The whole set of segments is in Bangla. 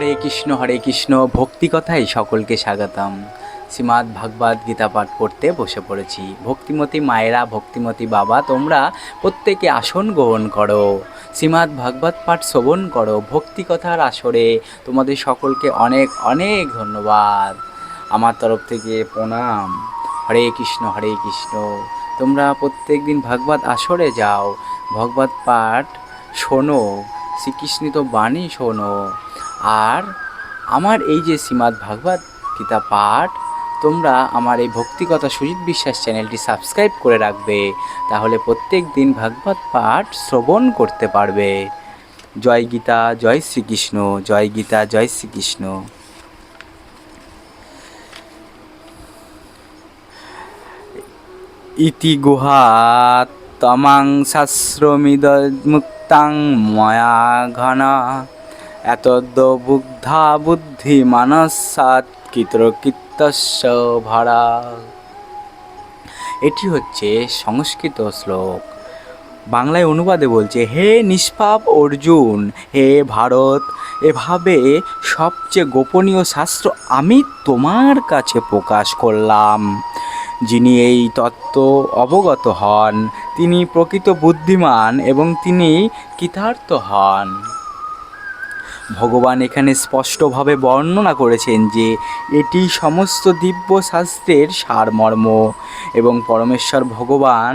হরে কৃষ্ণ হরে কৃষ্ণ, ভক্তি কথাই সকলকে স্বাগতম। শ্রীমাদ ভাগবত গীতা পাঠ করতে বসে পড়েছি। ভক্তিমতী মায়েরা, ভক্তিমতী বাবা, তোমরা প্রত্যেকে আসন গ্রহণ করো। শ্রীমাদ ভাগবত পাঠ শ্রবণ করো। ভক্তি কথার আসরে তোমাদের সকলকে অনেক অনেক ধন্যবাদ। আমার তরফ থেকে প্রণাম। হরে কৃষ্ণ হরে কৃষ্ণ। তোমরা প্রত্যেক দিন ভাগবত আসরে যাও। ভগবত পাঠ শোনো। শ্রীকৃষ্ণিত বাণী শোনো। আর আমার এই যে শ্রীমদ্ ভাগবত গীতা পাঠ, তোমরা আমার এই ভক্তিকথা সুজিত বিশ্বাস চ্যানেলটি সাবস্ক্রাইব করে রাখবে, তাহলে প্রত্যেক দিন ভাগবত পাঠ শ্রবণ করতে পারবে। জয় গীতা, জয় শ্রীকৃষ্ণ, জয় গীতা, জয় শ্রীকৃষ্ণ। ইতি গুহাত তমাং শাস্ত্রমিদমুক্তাং ময়া ঘন। এতদ্য বুদ্ধা মানসাত কিতর্কিতস্য ভরা। এটি হচ্ছে সংস্কৃত শ্লোক। বাংলায় অনুবাদে বলছে, হে নিষ্পাপ অর্জুন, হে ভারত, এভাবে সবচেয়ে গোপনীয় শাস্ত্র আমি তোমার কাছে প্রকাশ করলাম। যিনি এই তত্ত্ব অবগত হন, তিনি প্রকৃত বুদ্ধিমান এবং তিনি কৃতার্থ হন। ভগবান এখানে স্পষ্টভাবে বর্ণনা করেছেন যে এটি সমস্ত দিব্য শাস্ত্রের সারমর্ম এবং পরমেশ্বর ভগবান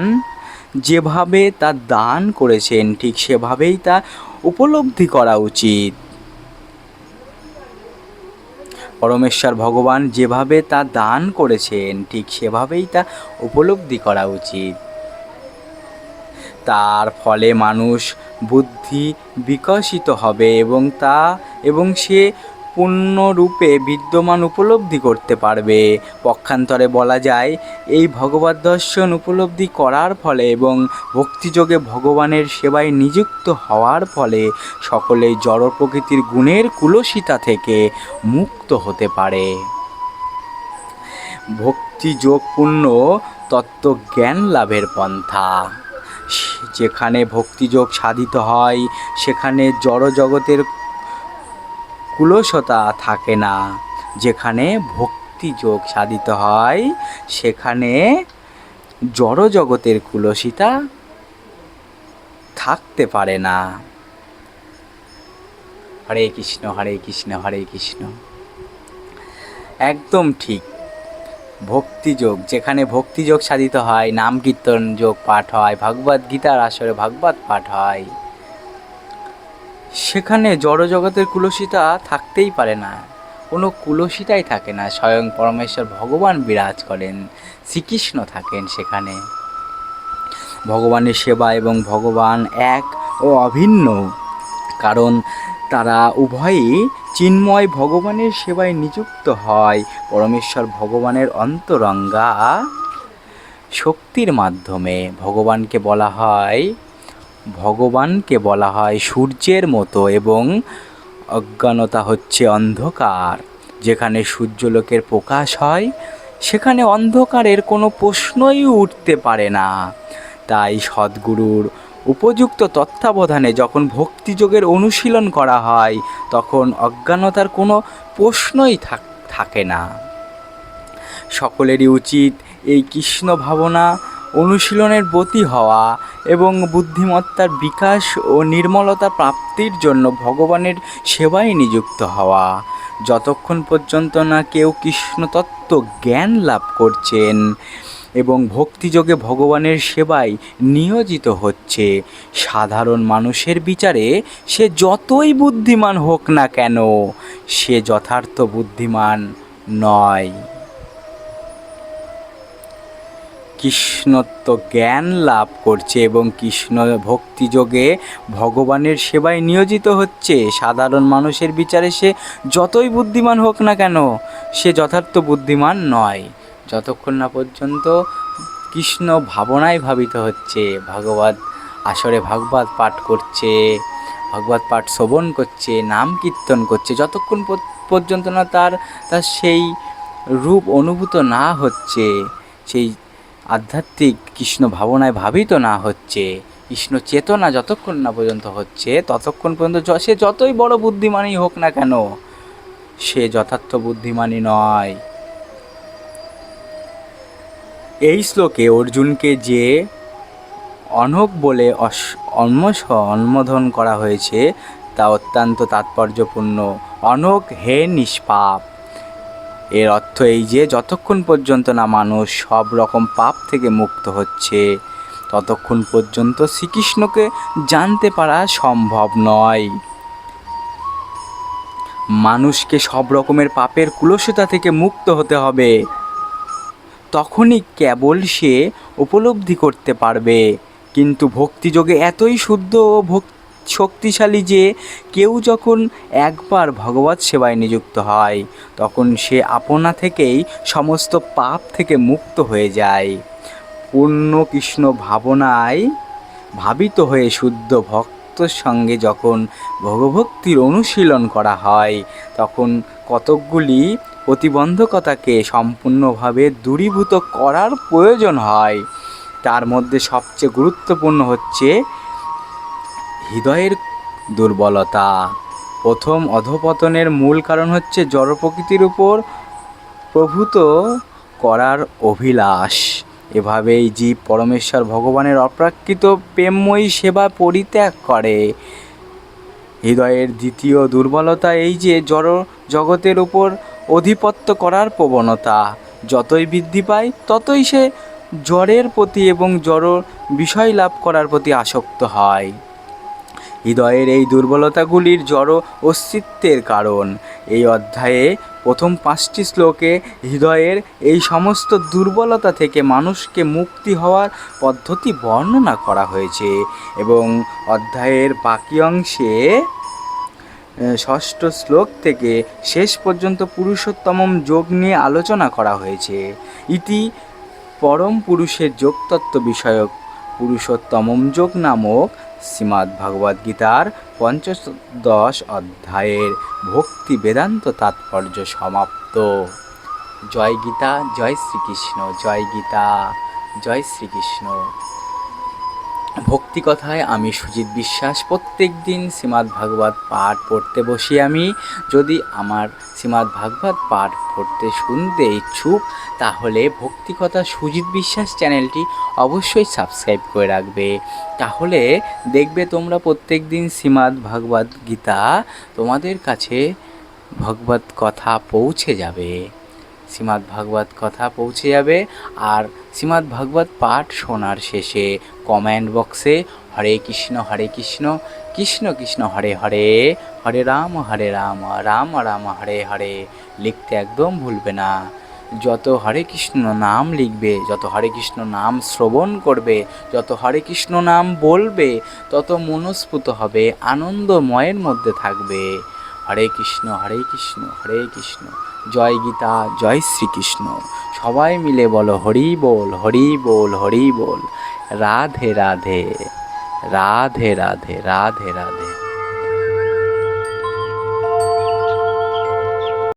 যেভাবে তা দান করেছেন, ঠিক সেভাবেই তা উপলব্ধি করা উচিত। পরমেশ্বর ভগবান যেভাবে তা দান করেছেন, ঠিক সেভাবেই তা উপলব্ধি করা উচিত। তার ফলে মানুষ বুদ্ধি বিকশিত হবে এবং তা এবং সে পূর্ণরূপে বিদ্যমান উপলব্ধি করতে পারবে। পক্ষান্তরে বলা যায়, এই ভগবত দর্শন উপলব্ধি করার ফলে এবং ভক্তিযোগে ভগবানের সেবায় নিযুক্ত হওয়ার ফলে সকলেই জড় প্রকৃতির গুণের কুলসিতা থেকে মুক্ত হতে পারে। ভক্তিযোগপূর্ণ তত্ত্বজ্ঞান লাভের পন্থা। যেখানে ভক্তিযোগ সাধিত হয়, সেখানে জড় জগতের কুলসতা থাকে না। যেখানে ভক্তিযোগ সাধিত হয়, সেখানে জড় জগতের কুলসিতা থাকতে পারে না। হরে কৃষ্ণ হরে কৃষ্ণ হরে কৃষ্ণ। একদম ঠিক। ভক্তিযোগ, যেখানে ভক্তিযোগ সাধিত হয় নাম কীর্তন যোগ পাঠ হয়, ভাগবত গীতার আসরে ভাগবত পাঠ হয়। সেখানে জড়জগতের কুলসিতা থাকতেই পারে না। কোনো কুলসিতাই থাকে না। স্বয়ং পরমেশ্বর ভগবান বিরাজ করেন, শ্রীকৃষ্ণ থাকেন সেখানে। ভগবানের সেবা এবং ভগবান এক ও অভিন্ন, কারণ তারা উভয়ই চিন্ময় ভগবানের সেবায় নিযুক্ত হয়। পরমেশ্বর ভগবানের অন্তরঙ্গা শক্তির মাধ্যমে ভগবানকে বলা হয়, ভগবানকে বলা হয় সূর্যের মতো এবং অজ্ঞানতা হচ্ছে অন্ধকার। যেখানে সূর্যলোকের প্রকাশ হয়, সেখানে অন্ধকারের কোনো প্রশ্নই উঠতে পারে না। তাই সদ্গুরুর উপযুক্ত তত্ত্বাবধানে যখন ভক্তিযোগের অনুশীলন করা হয়, তখন অজ্ঞানতার কোনো প্রশ্নই থাকে না। সকলেরই উচিত এই কৃষ্ণ ভাবনা অনুশীলনের বতী হওয়া এবং বুদ্ধিমত্তার বিকাশ ও নির্মলতা প্রাপ্তির জন্য ভগবানের সেবায় নিযুক্ত হওয়া। যতক্ষণ পর্যন্ত না কেউ কৃষ্ণতত্ত্ব জ্ঞান লাভ করছেন এবং ভক্তিযোগে ভগবানের সেবায় নিয়োজিত হচ্ছে। সাধারণ মানুষের বিচারে সে যতই বুদ্ধিমান হোক না কেন, সে যথার্থ বুদ্ধিমান নয়। কৃষ্ণত্ব জ্ঞান লাভ করছে এবং কৃষ্ণ ভক্তিযোগে ভগবানের সেবায় নিয়োজিত হচ্ছে। সাধারণ মানুষের বিচারে সে যতই বুদ্ধিমান হোক না কেন, সে যথার্থ বুদ্ধিমান নয়। যতক্ষণ না পর্যন্ত কৃষ্ণ ভাবনায় ভাবিত হচ্ছে, ভাগবত আসরে ভাগবত পাঠ করছে, ভাগবত পাঠ শ্রবণ করছে, নাম কীর্তন করছে, যতক্ষণ পর্যন্ত না তার তার সেই রূপ অনুভূত না হচ্ছে, সেই আধ্যাত্মিক কৃষ্ণ ভাবনায় ভাবিত না হচ্ছে, কৃষ্ণ চেতনা যতক্ষণ না পর্যন্ত হচ্ছে, ততক্ষণ পর্যন্ত সে যতই বড় বুদ্ধিমানই হোক না কেন, সে যথার্থ বুদ্ধিমানই নয়। এই শ্লোকে অর্জুনকে যে অনক বলে অস- অনুমোদন করা হয়েছে, তা অত্যন্ত তাৎপর্যপূর্ণ। অনক হে নিষ্পাপ। এর অর্থ এই যে, যতক্ষণ পর্যন্ত না মানুষ সব রকম পাপ থেকে মুক্ত হচ্ছে, ততক্ষণ পর্যন্ত শ্রীকৃষ্ণকে জানতে পারা সম্ভব নয়। মানুষকে সব রকমের পাপের কুলসতা থেকে মুক্ত হতে হবে। তখনই কেবল সে উপলব্ধি করতে পারবে। কিন্তু ভক্তিযোগে এতই শুদ্ধ ও শক্তিশালী যে কেউ যখন একবার ভগবত সেবায় নিযুক্ত হয়, তখন সে আপনা থেকেই সমস্ত পাপ থেকে মুক্ত হয়ে যায়। পূর্ণ কৃষ্ণ ভাবনায় ভাবিত হয়ে শুদ্ধ ভক্তর সঙ্গে যখন ভগভক্তির অনুশীলন করা হয়, তখন কতকগুলি প্রতিবন্ধকতাকে সম্পূর্ণভাবে দূরীভূত করার প্রয়োজন হয়। তার মধ্যে সবচেয়ে গুরুত্বপূর্ণ হচ্ছে হৃদয়ের দুর্বলতা। প্রথম অধপতনের মূল কারণ হচ্ছে জড় প্রকৃতির উপর প্রভূত করার অভিলাষ। এভাবেই জীব পরমেশ্বর ভগবানের অপ্রাকৃত প্রেমময়ী সেবা পরিত্যাগ করে। হৃদয়ের দ্বিতীয় দুর্বলতা এই যে জড় জগতের উপর অধিপত্য করার প্রবণতা। যতই বৃদ্ধি পায়, ততই সে জ্বরের প্রতি এবং জড় বিষয় লাভ করার প্রতি আসক্ত হয়। হৃদয়ের এই দুর্বলতাগুলির জড় অস্তিত্বের কারণ। এই অধ্যায়ে প্রথম পাঁচটি শ্লোকে হৃদয়ের এই সমস্ত দুর্বলতা থেকে মানুষকে মুক্তি হওয়ার পদ্ধতি বর্ণনা করা হয়েছে এবং অধ্যায়ের বাকি অংশে ষষ্ঠ শ্লোক থেকে শেষ পর্যন্ত পুরুষোত্তম যোগ নিয়ে আলোচনা করা হয়েছে। ইতি পরম পুরুষের যোগতত্ত্ব বিষয়ক পুরুষোত্তম যোগ নামক শ্রীমদ্ ভগবদ্ গীতার পঞ্চদশ অধ্যায়ের ভক্তি বেদান্ত তাৎপর্য সমাপ্ত। জয় গীতা, জয় শ্রীকৃষ্ণ, জয় গীতা, জয় শ্রীকৃষ্ণ। ভক্তি কথায় আমি সুজিত বিশ্বাস। প্রত্যেক দিন শ্রীমদ্ ভাগবত পাঠ পড়তে বসি আমি। যদি আমার শ্রীমাদ ভাগবত পাঠ পড়তে শুনতে ইচ্ছুক, তাহলে ভক্তি কথা সুজিত বিশ্বাস চ্যানেলটি অবশ্যই সাবস্ক্রাইব করে রাখবে। তাহলে দেখবে তোমরা প্রত্যেক দিন শ্রীমদ্ ভাগবত গীতা তোমাদের কাছে ভগবত কথা পৌঁছে যাবে। শ্রীমদ্ ভাগবত কথা পৌঁছে যাবে। আর শ্রীমদ্ ভাগবত পাঠ শোনার শেষে কমেন্ট বক্সে হরে কৃষ্ণ হরে কৃষ্ণ কৃষ্ণ কৃষ্ণ, হরে হরে হরে রাম হরে রাম রাম রাম, হরে হরে লিখতে একদম ভুলবে না। যত হরে কৃষ্ণ নাম লিখবে, যত হরে কৃষ্ণ নাম শ্রবণ করবে, যত হরে কৃষ্ণ নাম বলবে, তত মনস্ফুত হবে, আনন্দময়ের মধ্যে থাকবে। হরে কৃষ্ণ হরে কৃষ্ণ হরে কৃষ্ণ। জয় গীতা, জয় শ্রীকৃষ্ণ। সবাই মিলে বলো, হরি বল হরি বল হরি বল। রাধে রাধে রাধে রাধে রাধে। রাধে